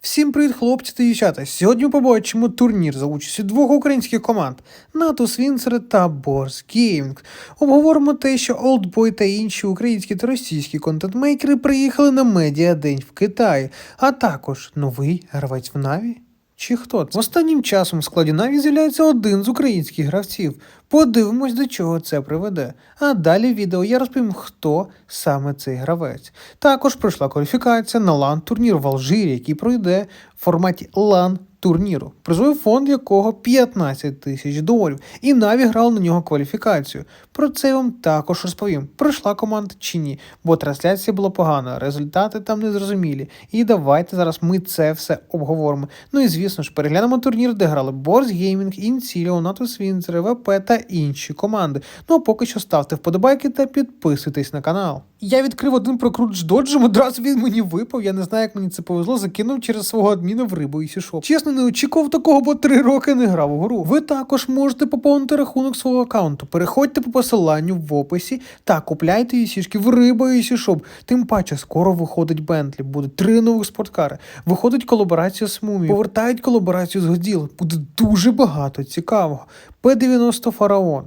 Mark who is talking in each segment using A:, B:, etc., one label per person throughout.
A: Всім привіт, хлопці та дівчата. Сьогодні побачимо турнір за участю двох українських команд НАТО Свінцер та Борс Геймінг. Обговоримо те, що Олдбой та інші українські та російські контентмейкери приїхали на медіадень в Китаї, а також новий гравець в Наві. Чи хто це? Останнім часом в складі Наві з'являється один з українських гравців. Подивимось, до чого це приведе. А далі в відео я розповім, хто саме цей гравець. Також пройшла кваліфікація на лан турнір в Алжирі, який пройде в форматі лан турніру, призовий фонд якого 15 тисяч доларів, і Наві грали на нього кваліфікацію. Про це я вам також розповім. Пройшла команда чи ні, бо трансляція була погана, результати там незрозумілі. І давайте зараз ми це все обговоримо. Ну і звісно ж, переглянемо турнір, де грали Борс Геймінг, Інсіліо, НАТО Свінцер, ВП та інші команди. Ну а поки що ставте вподобайки та підписуйтесь на канал. Я відкрив один прокрут доджем, одразу він мені випав. Я не знаю, як мені це повезло, закинув через свого адміна в рибу і сішов. Чесно, не очікував такого, бо три роки не грав у гру. Ви також можете поповнити рахунок свого аккаунту. Переходьте по посиланню в описі та купляйте їсішки в риба і сішоп. Тим паче, скоро виходить Бентлі, буде три нових спорткари. Виходить колаборація з Мумі, повертають колаборацію з Годіл. Буде дуже багато цікавого. П-90 Фараон.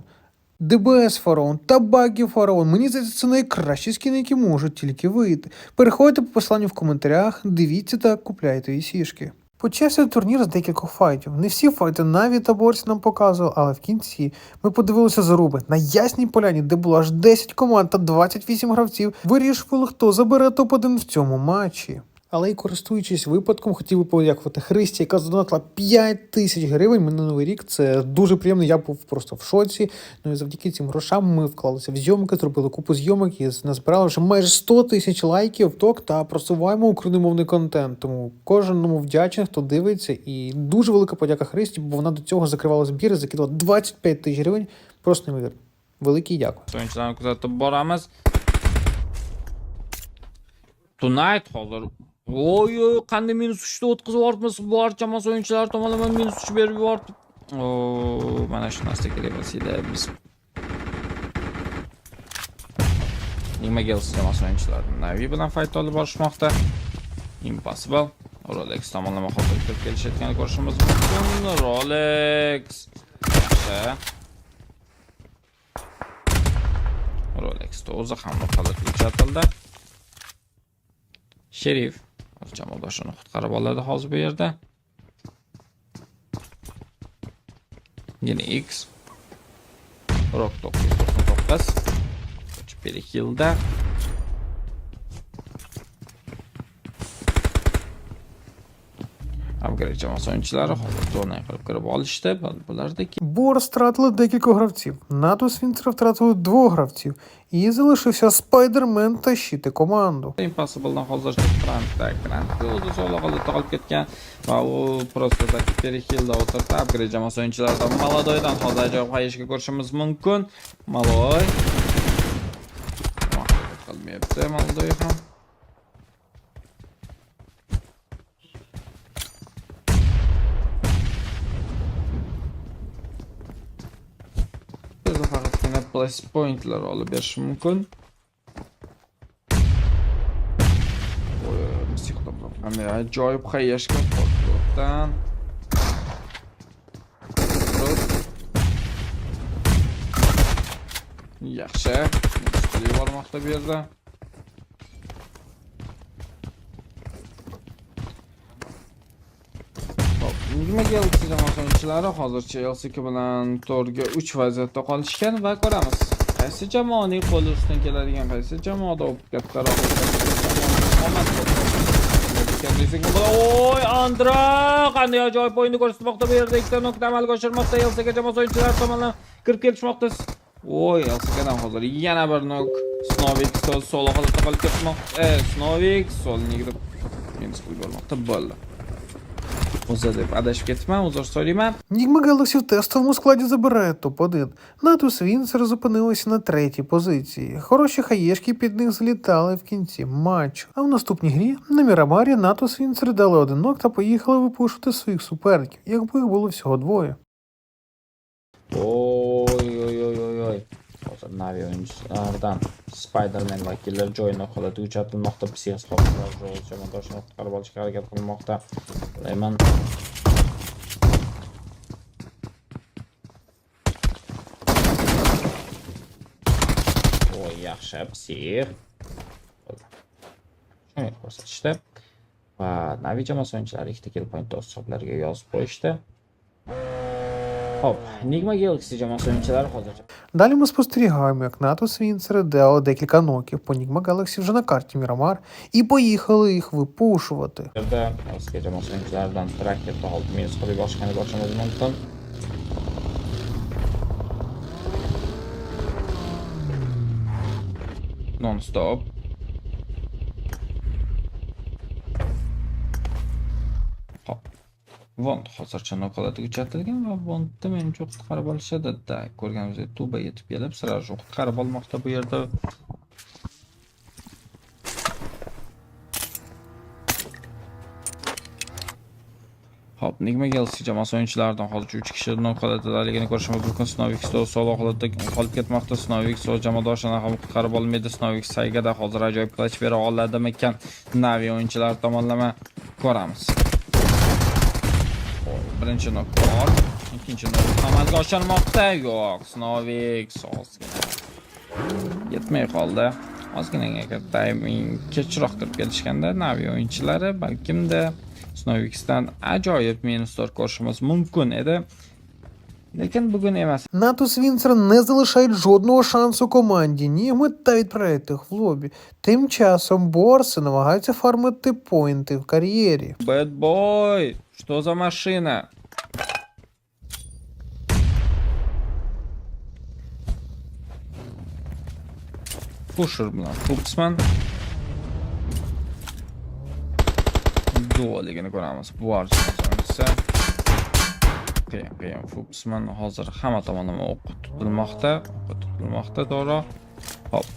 A: ДБС Фараон та Багі Фараон. Мені здається, це найкращі скини, які можуть тільки вийти. Переходьте по посиланню в коментарях, дивіться та купляйте сішки. Почався турнір з декількох файтів. Не всі файти Наві та Борсі нам показували, але в кінці ми подивилися заруби на ясній поляні, де було аж 10 команд та 28 гравців. Вирішували, хто забере топ-1 в цьому матчі. Але й користуючись випадком, хотів би подякувати Христі, яка задонатила 5 тисяч гривень на новий рік. Це дуже приємно. Я був просто в шоці. Ну і завдяки цим грошам ми вклалися в зйомки, зробили купу зйомок і назбирали вже майже 100 тисяч лайків ток та просуваємо україномовний контент. Тому кожному вдячний, хто дивиться, і дуже велика подяка Христі, бо вона до цього закривала збір, закидала 25 тисяч гривень. Просто неймовірно. Великий дякую.
B: tonight hozir Oy oy kendi minus 3'te otkızı ortması bu harcaması oyuncular tamamlaman minus 3 bir var. Oo bana şu nasıl gelemesiyle biz. Nima gelsin jamoasi o'yinchilari Navi bilan fayt olib borishmoqda. Impossible. Rolex tomonlama hosil kirib kelishayotganini ko'rishimiz mumkin. Rolex. Yaxshi. Rolex 9 hamroh holatga uchatildi. Sherif o'z jamoadoshini qutqarib oladi hozir bu yerda. Yana X. Rock 999. Bir iki yılda
A: Борс втратили декілька гравців. НАТО Свінцера втратили двох гравців. І залишився Спайдермен тащити команду.
B: Impossible'dan hozircha Grantda Grantga o'zi solo holatda qolib ketgan va u просто так перехилda o'tirdi upgrade jamoasi o'yinchilaridan Malodoydan hozir ajoyib hayishga ko'rishimiz mumkin Maloy muvaffaqiyat qilmayapti Malodoy ham plus pointlar olib mumkin Qanday ajoyib hayyashga Fortnite'dan. Yaxshi. Yubormoqda bu yerda. Hop, Nima keldi jamoa o'yinchilari hozircha LCK bilan to'rga 3 vaziyatda qolishgan va ko'ramiz. Qaysi jamoaning qo'li ustidan keladigan, qaysi jamoada kattaroq Oy Andra qanday ajoyib o'yinni ko'rsatmoqda bu yerda ikkita nokta amalga oshirmoqda LCK jamoasi o'yinchilari tomonidan kirib kelishmoqda. Oy LCKdan hozir yana bir nok Snovik sol solo holatda qolib ketmoqda. E, Snovik solni kirib minus qo'yib yubormoqda bo'ldi. O'zi падаєш в ketman, uzr so'rayman.
A: Нігма Galaxy в тестовому складі забирає топ-1. НАТО Вінсер зупинилися на третій позиції. Хороші хаєшки під них злітали в кінці матчу. А в наступній грі на Мірамарі НАТО Вінсер дали один нок та поїхали випушити своїх суперників, якби їх було всього двоє.
B: Ой, Navi o'yinchilaridan Spider-Man vakillari joyini holati uchatilmoqda. Psixologlar jamoadoshini qutqarib olishga harakat qilmoqda. Layman yaxshi, psix. shunday ko'rsatishdi. Va Navi jamoasi o'yinchilari ikkita kill point hisoblariga yozib qo'yishdi. Хоп, Enigma Galaxy o'yinchilari hozircha
A: Далі ми спостерігаємо, як НАТО Свінцери дало декілька ноків по Нігма Galaxy вже на карті Мірамар і поїхали їх випушувати.
B: jamoasi o'yinchilaridan raketa oldi minus qilib boshqani boshimiz mumkin. Non-stop. Bond hozircha nokalatga uchatilgan va Bondni menimcha qutqarib olishadatda ko'rganimizdek tuba yetib kelib sirajni qutqarib olmoqda bu yerda Hop, Nigma Galaxy jamoasi o'yinchilaridan hozircha 3 kishi nokalatdaligini ko'rishimiz mumkin. Snovix solo holatda qolib ketmoqda. Snovix o'z jamoadoshini ham qutqarib olmaydi. Snovix saygada hozir ajoyib klach bera oladimikan? Navi o'yinchilari tomonlama ko'ramiz. Birinchi nok. Ikkinchi nok amalga oshirmoqda. Yo'q, Snovik ozgina. Yetmay qoldi. Ozgina timing kechroq kirib kelishganda Navi o'yinchilari balkimda Snoviksdan ajoyib minuslar ko'rishimiz mumkin edi.
A: НАТО Свінцер не залишають жодного шансу команді Нігми та відправляють їх в лобі. Тим часом Борси намагаються фармити поінти в кар'єрі.
B: Boy, что за машина? Пушер bilan Fuchsman. Duoligini ko'ramiz. Bu archasi. Qiyin, qiyin. Fuchsman hozir hamma tomonlama o'qqa tutilmoqda. O'qqa tutilmoqda, to'g'ri. Hop.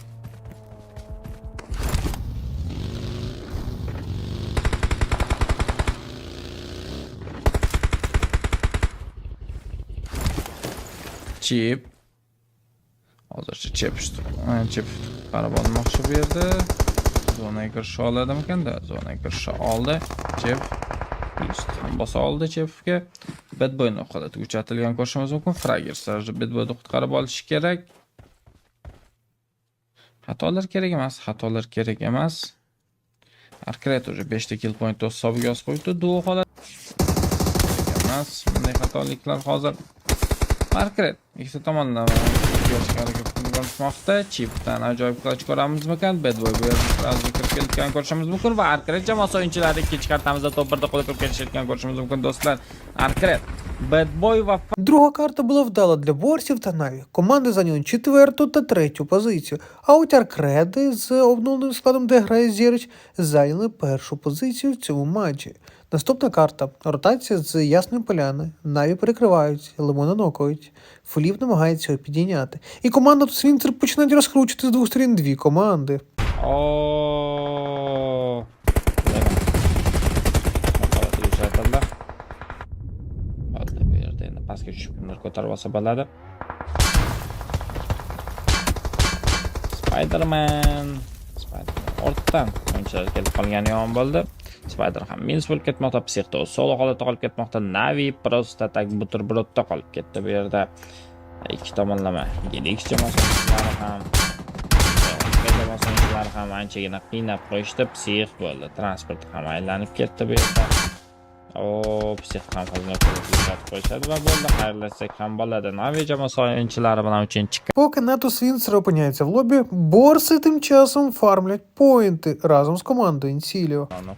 B: Chip. Hozircha chip chip qarab olmoqchi bu yerda. Zonaga kirisha oladimikan-da? Zonaga kirisha oldi. Just ham bosa oldi chefga Bedboyni holatiga uchatilgan ko'rishimiz mumkin. Fragger sirajda Bedboyni qutqarib olishi kerak. Xatolar kerak emas, xatolar kerak emas. Arkret уже 5 ta kill point hisobiga yozib qo'yibdi. Duo holat emas. Bunday xatoliklar hozir Margaret ikkita tomonlama harakat qilmoqda. Chipdan ajoyib clutch ko'ramizmikan? Bedboy bu yerda kirib kelayotgan ko'rishimiz mumkin va Arkret jamoasi o'yinchilari ikkinchi kartamizda top 1da qo'lga kirib kelishayotgan ko'rishimiz mumkin do'stlar. Arkret, Bedboy va
A: Друга карта була вдала для Борсів та Наві. Команди зайняли четверту та третю позицію. А от Аркреди з обновленим складом, де грає Зірич, зайняли першу позицію в цьому матчі. Наступна карта ротація з Ясної Поляни. Наві перекривають, Лимона нокають. Фулів намагається його підійняти. І команда Свінцер починають розкручувати з двох сторін дві команди.
B: Oo. Holatga uchatildi. Bo'ldi bu yerda endi pastga tushib kimdir ko'tarib olsa bo'ladi. Spider-Man. Spider-Man o'yinchilar kelib qolgani yomon bo'ldi. Spider ham minus bo'lib ketmoqda, Psixto solo holatda qolib ketmoqda, Navi prosta tak buterbrodda qolib ketdi bu yerda. Ikki tomonlama. Gelix jamoalari ham jamoasi o'yinchilari ham anchagina qiynab qo'yishdi. Psix bo'ldi. Transport ham aylanib ketdi bu yerda. O, psix ham xizmat qilib qo'yishadi va bo'ldi. Xayrlashsak ham bo'ladi. Navi jamoasi o'yinchilari bilan uchinchi
A: Поки НАТО Свінцер опиняється в лобі, Борси тим часом фармлять поінти разом з командою Інсіліо.
B: Onu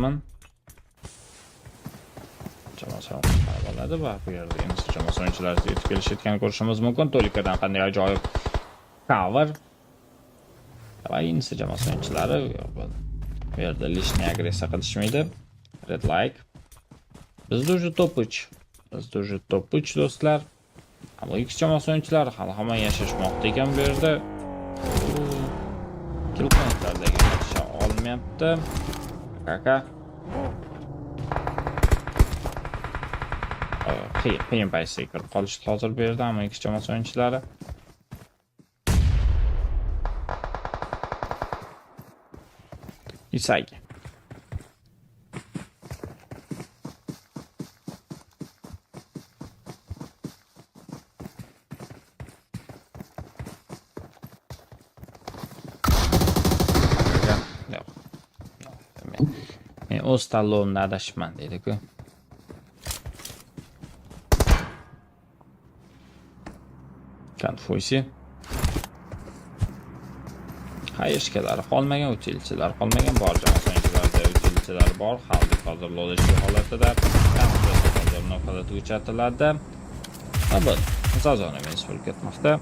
B: kısmen. Jamoat bo'ladi va bu yerda endi jamoat o'yinchilari yetib kelishayotgan ko'rishimiz mumkin tolikadan qanday ajoyib cover va insi jamoat o'yinchilari bu yerda лишний agressiya qilishmaydi red like bizda уже top 3 bizda уже top 3 do'stlar bu ikki jamoat o'yinchilari hali hamon yashashmoqda ekan bu yerda kill pointlardagi olmayapti Kaka. Qiyin qiyin paytga kirib qolishdi hozir bu yerda, ammo ikki chamas o'yinchilari. Isagi. Men o'z tanlovimda adashibman deydiku Konfusiy. Hayishkalari qolmagan, utilchilar qolmagan, bor jamoatchilarda utilchilar bor. hali hozir lo'lishi holatida. Hozir noqolati uchatiladi. Va bu Zazona Vensford ketmoqda.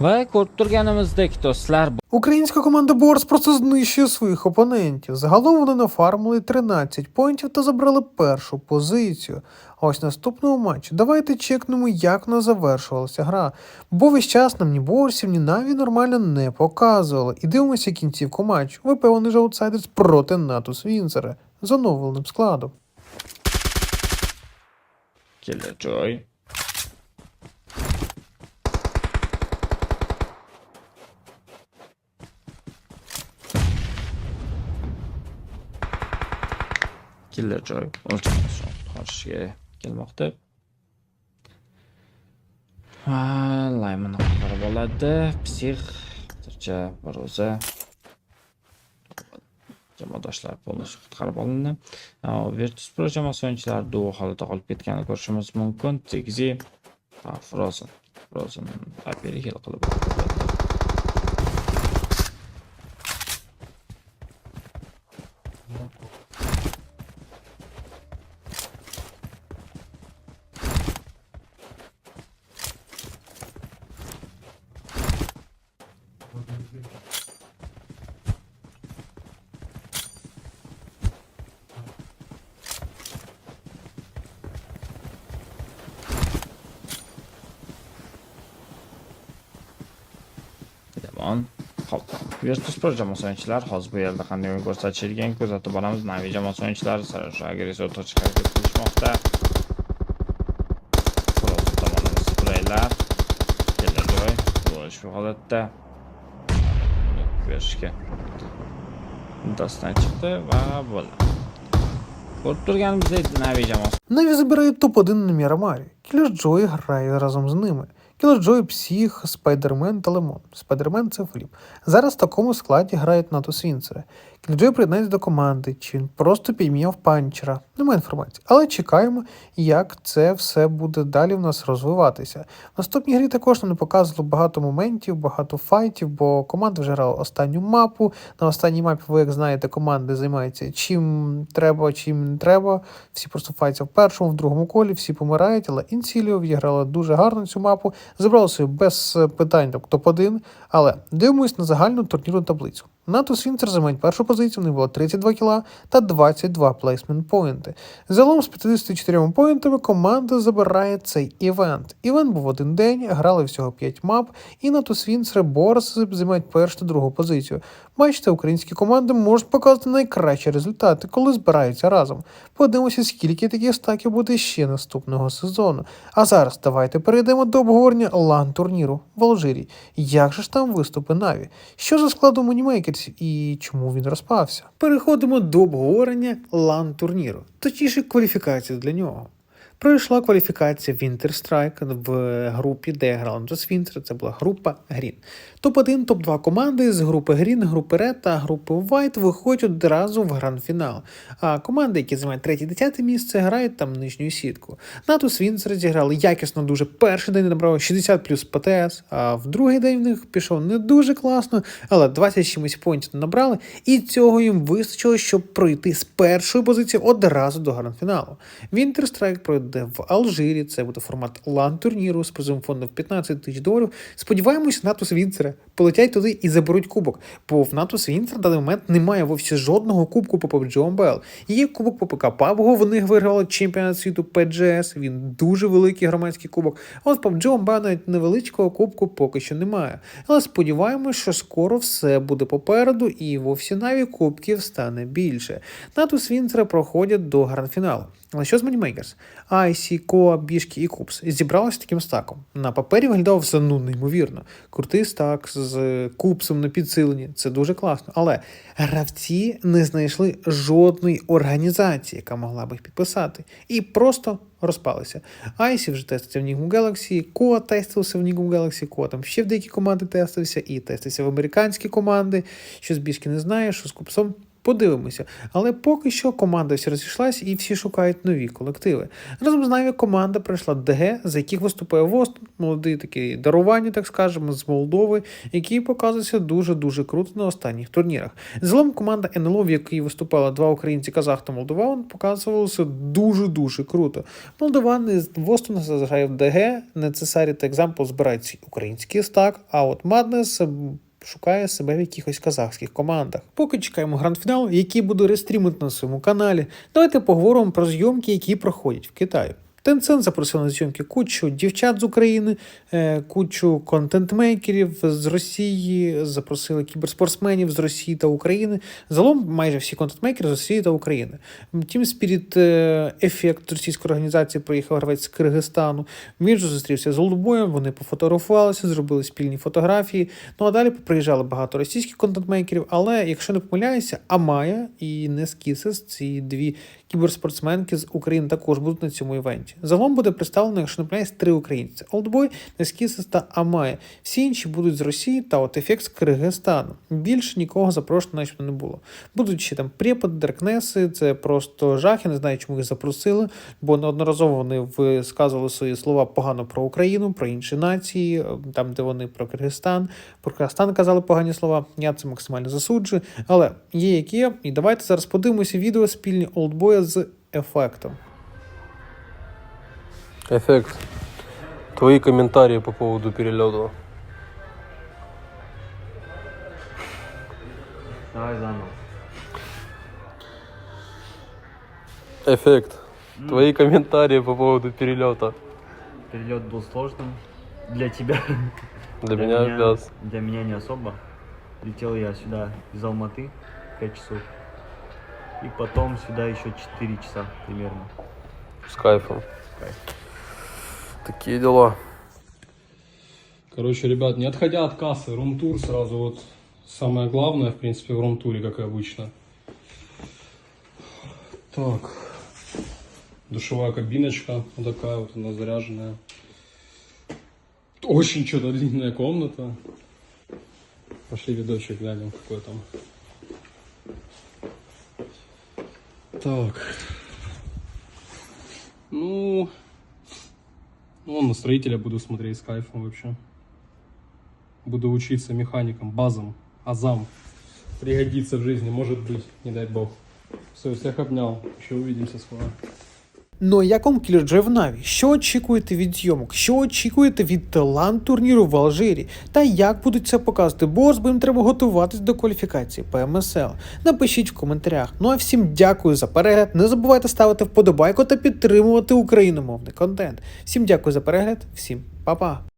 B: Va ko'rib turganimizdek do'stlar,
A: Українська команда Борс просто знищує своїх опонентів. Загалом вони нафармили 13 поінтів та забрали першу позицію. А ось наступного матчу давайте чекнемо, як вона завершувалася гра. Бо весь час нам ні борсів, ні наві нормально не показували. І дивимося кінцівку матчу. Випевнений же аутсайдерс проти Натус Вінцера з оновленим складом.
B: Killjoy. joy o'lchamiz qarshiga kelmoqda. Va Layman qutqarib oladi. Psix hozircha bir o'zi jamoadoshlar polностью qutqarib olindi. Virtus Pro jamoasi o'yinchilari duo holatda qolib ketganini ko'rishimiz mumkin. Tegzi Frozen. Frozen Aperi hil qilib Yomon. Hop. Virtus Pro jamoasi o'yinchilari hozir bu yerda qanday o'yin ko'rsatishiga kuzatib boramiz. Navi jamoasi o'yinchilari sara shu agressiv o'rta chiqarib qilishmoqda. Frozen tomonidan spreylar. Killjoy bo'lish shu holatda. Berishga. uddasidan chiqdi va bo'ldi. Ko'rib turganimizdek Navi jamoasi
A: Наві забирають топ-1 на Мірамарі. Кілерджой грає разом з ними. Кілерджой, Псіх, Спайдермен та Лемон. Спайдермен це Фліп. Зараз в такому складі грають НАТО Вінцера. Кілерджой приєднається до команди, чи він просто піймав панчера. Немає інформації. Але чекаємо, як це все буде далі в нас розвиватися. В наступній грі також нам не показувало багато моментів, багато файтів, бо команда вже грала останню мапу. На останній мапі, ви як знаєте, команди займаються чим треба, чим не треба. Всі просто файтяться в першому, в другому колі, всі помирають, але Інсіліо відіграла дуже гарно цю мапу, забрала собі без питань так, топ-1. Але дивимось на загальну турнірну таблицю. Натус Вінцер займають першу позицію, в них було 32 кіла та 22 плейсмент поінти. Загалом з 54 поінтами команда забирає цей івент. Івент був один день, грали всього 5 мап, і Натус Вінцер Борс займають першу та другу позицію. Бачите, українські команди можуть показати найкращі результати, коли збираються разом. Подивимося, скільки таких стаків буде ще наступного сезону. А зараз давайте перейдемо до обговорення лан турніру в Алжирі. Як же ж там виступи Наві? Що за складом Монімейкерсів і чому він розпався? Переходимо до обговорення лан турніру, точніше кваліфікації для нього. Пройшла кваліфікація Winter Strike в групі, де грала Джос Вінтер. Це була група Green. Топ-1, топ-2 команди з групи Green, групи Red та групи White виходять одразу в гранд-фінал. А команди, які займають 3-10 місце, грають там нижню сітку. Натус Вінцер зіграли якісно дуже. Перший день набрали 60 плюс ПТС, а в другий день в них пішов не дуже класно, але 20 чимось поінтів набрали, і цього їм вистачило, щоб пройти з першої позиції одразу до гранд-фіналу. Strike пройде буде в Алжирі. Це буде формат лан турніру з призовим фондом в 15 тисяч доларів. Сподіваємось, Натус Вінцера полетять туди і заберуть кубок. Бо в Натус Вінцер в даний момент немає вовсі жодного кубку по PUBG Mobile. Є кубок по ПК PUBG, вони виграли чемпіонат світу PGS, він дуже великий громадський кубок. А от PUBG Mobile навіть невеличкого кубку поки що немає. Але сподіваємось, що скоро все буде попереду і вовсі наві кубків стане більше. Натус Вінцера проходять до гранд-фіналу. Але що з Moneymakers? Айсі, Коа, Бішки і Купс зібралися таким стаком. На папері виглядав все ну неймовірно. Крутий стак з купсом на підсиленні. Це дуже класно. Але гравці не знайшли жодної організації, яка могла б їх підписати. І просто розпалися. Айсі вже тестився в Nigma Galaxy, Коа тестився в Nigma Galaxy, Коа там ще в деякі команди тестився, і тестився в американські команди. Що з Бішки не знає, що з Купсом. Подивимося, але поки що команда всі розійшлась і всі шукають нові колективи. Разом з нами команда прийшла ДГ, за яких виступає Востон, молодий такі дарування, так скажемо, з Молдови, які показуються дуже-дуже круто на останніх турнірах. Загалом команда НЛО, в якій виступали два українці, казах та молдован, показувалося дуже-дуже круто. Молдовани з Востона заграє в ДГ, Necessary та Example збирають свій український стак, а от Madness шукає себе в якихось казахських командах. Поки чекаємо гранд-фінал, який буду рестрімити на своєму каналі, давайте поговоримо про зйомки, які проходять в Китаї. Tencent запросив на зйомки кучу дівчат з України, е, кучу контент-мейкерів з Росії, запросили кіберспортсменів з Росії та України. Загалом майже всі контент-мейкери з Росії та України. Team Spirit е, Effect російської організації приїхав гравець з Киргизстану. Він же зустрівся з Олдбоєм, вони пофотографувалися, зробили спільні фотографії. Ну а далі приїжджали багато російських контент-мейкерів, але якщо не помиляюся, Амая і Нескісес, ці дві кіберспортсменки з України також будуть на цьому івенті. Загалом буде представлено, якщо не помиляюсь, три українці: Олдбой, Нескісес та Амая. Всі інші будуть з Росії та от ефект з Киргизстану. Більше нікого запрошено начебто не було. Будуть ще там препод, Даркнеси, це просто жах. Я не знаю, чому їх запросили, бо неодноразово вони висказували свої слова погано про Україну, про інші нації, там, де вони про Киргизстан, про Киргизстан казали погані слова. Я це максимально засуджую. Але є як є. І давайте зараз подивимося відео спільні олдбоя з ефектом.
C: Эффект. Твои комментарии по поводу перелета.
D: Давай заново.
C: Эффект. Твои комментарии по поводу перелета.
D: Перелет был сложным для тебя.
C: Для, меня.
D: Для меня не особо. Летел я сюда из Алматы 5 часов. И потом сюда еще 4 часа примерно.
C: С кайфом.
D: Кайф.
C: Такие дела.
E: Короче, ребят, не отходя от кассы, рум-тур сразу вот самое главное, в принципе, в рум-туре, как и обычно. Так. Душевая кабиночка, вот такая вот она заряженная. Очень что-то длинная комната. Пошли видочек глянем, какой там. Так. Ну, ну, на строителя буду смотреть с кайфом вообще. Буду учиться механикам, базам, азам. Пригодится в жизни, может быть, не дай бог. Все, всех обнял. Еще увидимся скоро.
A: Ну а вам Killjoy в Наві? Що очікуєте від зйомок? Що очікуєте від талант турніру в Алжирі? Та як будуть це показувати бос, бо їм треба готуватись до кваліфікації ПМСЛ. Напишіть в коментарях. Ну а всім дякую за перегляд. Не забувайте ставити вподобайку та підтримувати україномовний контент. Всім дякую за перегляд, всім па-па!